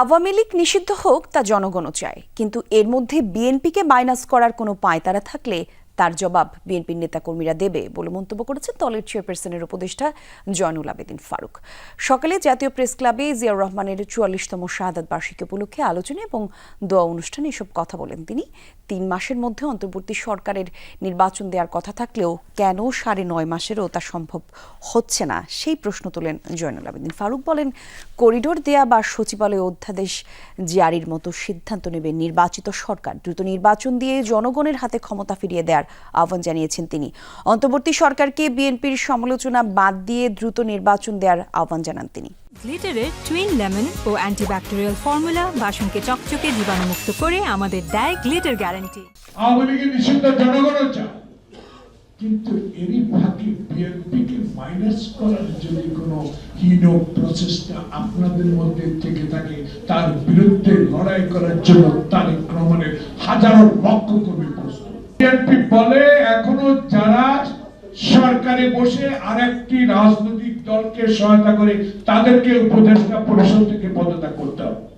আওয়ামী লীগ নিষিদ্ধ হোক তা জনগণও চায়। কিন্তু এর মধ্যে বিএনপিকে মাইনাস করার কোনো পায়তারা থাকলে তার জবাব বিএনপির নেতাকর্মীরা দেবে বলে মন্তব্য করেছেন দলের চেয়ারপারসনের উপদেষ্টা জয়নুল আবেদিন ফারুক। সকালে জাতীয় প্রেস ক্লাবে জিয়াউর রহমানের চুয়াল্লিশতম শাহাদাত বার্ষিকী উপলক্ষে আলোচনা এবং দোয়া অনুষ্ঠানে এসব কথা বলেন তিনি। তিন মাসের মধ্যে অন্তর্বর্তী সরকারের নির্বাচন দেওয়ার কথা থাকলেও কেন সাড়ে নয় মাসেরও তা সম্ভব হচ্ছে না, সেই প্রশ্ন তোলেন জয়নুল আবেদিন ফারুক বলেন, করিডোর দেয়া বা সচিবালয় অধ্যাদেশ জারির মতো সিদ্ধান্ত নেবে নির্বাচিত সরকার। দ্রুত নির্বাচন দিয়ে জনগণের হাতে ক্ষমতা ফিরিয়ে দেওয়ার আহ্বান জানিয়েছেন তিনি। অন্তর্বর্তী সরকারকে বিএনপির সমালোচনা বাদ দিয়ে দ্রুত নির্বাচন দেওয়ার আহ্বান জানান তিনি। গ্লিটারের টুইন লেমন ও অ্যান্টিব্যাকটেরিয়াল ফর্মুলা বাসনকে চকচকে জীবাণুমুক্ত করে আমাদের দেয় গ্লিটার গ্যারান্টি আওয়ামী লীগের নিষিদ্ধ জনগণও চায়। কিন্তু এরই ফাঁকে বিএনপিকে মাইনাস করার যদি কোনো হীন প্রচেষ্টা আপনাদের মধ্যে থেকে থাকে তার বিরুদ্ধে লড়াই করার জন্য তারেক রহমানের হাজারো লক্ষ কর্মী বিএনপি বলে এখনও যারা সরকারে বসে আর একটি রাজনৈতিক দলকে সহায়তা করে তাদেরকে উপদেষ্টা পরিষদ থেকে পদত্যাগ করতে হবে।